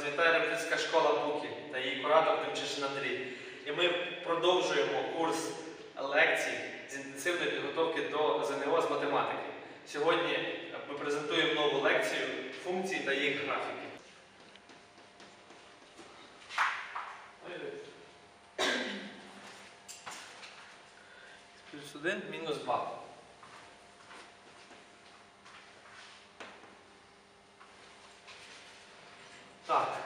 Вас вітає репетицька школа Буки та її куратор Демчишин Андрій. І ми продовжуємо курс лекцій з інтенсивної підготовки до ЗНО з математики. Сьогодні ми презентуємо нову лекцію функцій та їх графіки. Плюс 1 мінус 2. Так.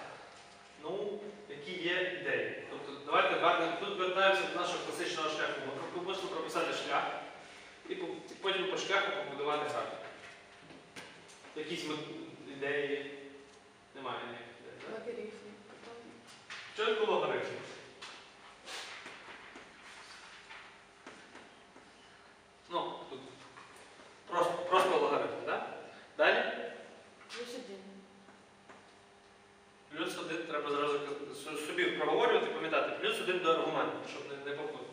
Ну, які є ідеї? Тобто, давайте вернемо- тут вертаємося до нашого класичного шляху. Ми пропустимо прописати шлях і потім по шляху побудувати графік. Якісь ми- ідеї немає ніяких ідей. Логарифм. Що таке логарифм? Ну, тут просто, просто логарифм, так? Далі? Плюс один. Плюс один треба зразу собі проговорювати, пам'ятати. Плюс один до аргументу, щоб не, не попутати.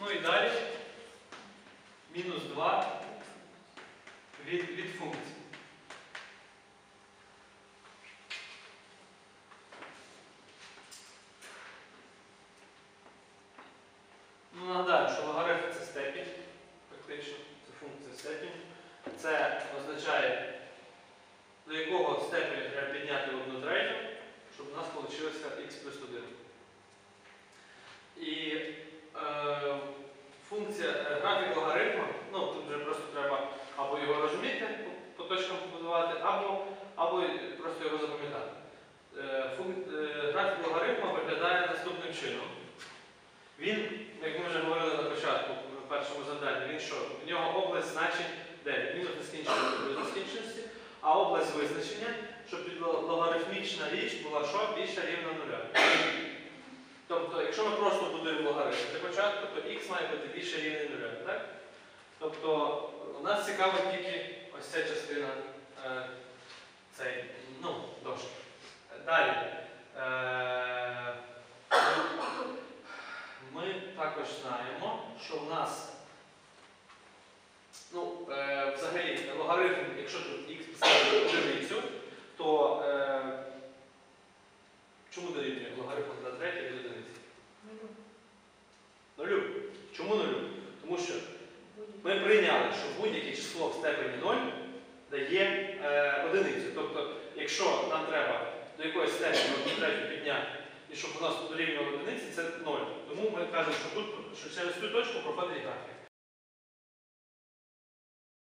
Ну і далі. Мінус 2 від, від функції. Ну, нагадаю, що логарифм це степінь, фактично, це функція степінь. Це означає, до якого степеня треба підняти одну третю, щоб у нас вийшло х плюс 1. І е, функція е, графік логарифму, ну тут вже просто треба або його розуміти, по, точкам побудувати, або, або просто його запам'ятати. Е, е, графік логарифму виглядає наступним чином. Він, як ми вже завданні, він що? В нього область значень 9, мінус нескінченності плюс нескінченності, а область визначення, щоб логарифмічна річ була що? Більша рівна нуля. Тобто, якщо ми просто будуємо логарифм для початку, то х має бути більше рівня нуля. Так? Тобто, у нас цікавить тільки ось ця частина е, цей, ну, дошки. Далі. Е, ми також знаємо, що в нас взагалі логарифм, якщо тут х писати одиницю, то е, чому дорівнює логарифм на третє від одиниці? Нулю. Чому нулю? Тому що ми прийняли, що будь-яке число в степені 0 дає е, одиницю. Тобто, якщо нам треба до якоїсь степені третю підняти, і щоб у нас дорівнювало одиниці, це 0. Тому ми кажемо, що тут що через цю точку проходить графік.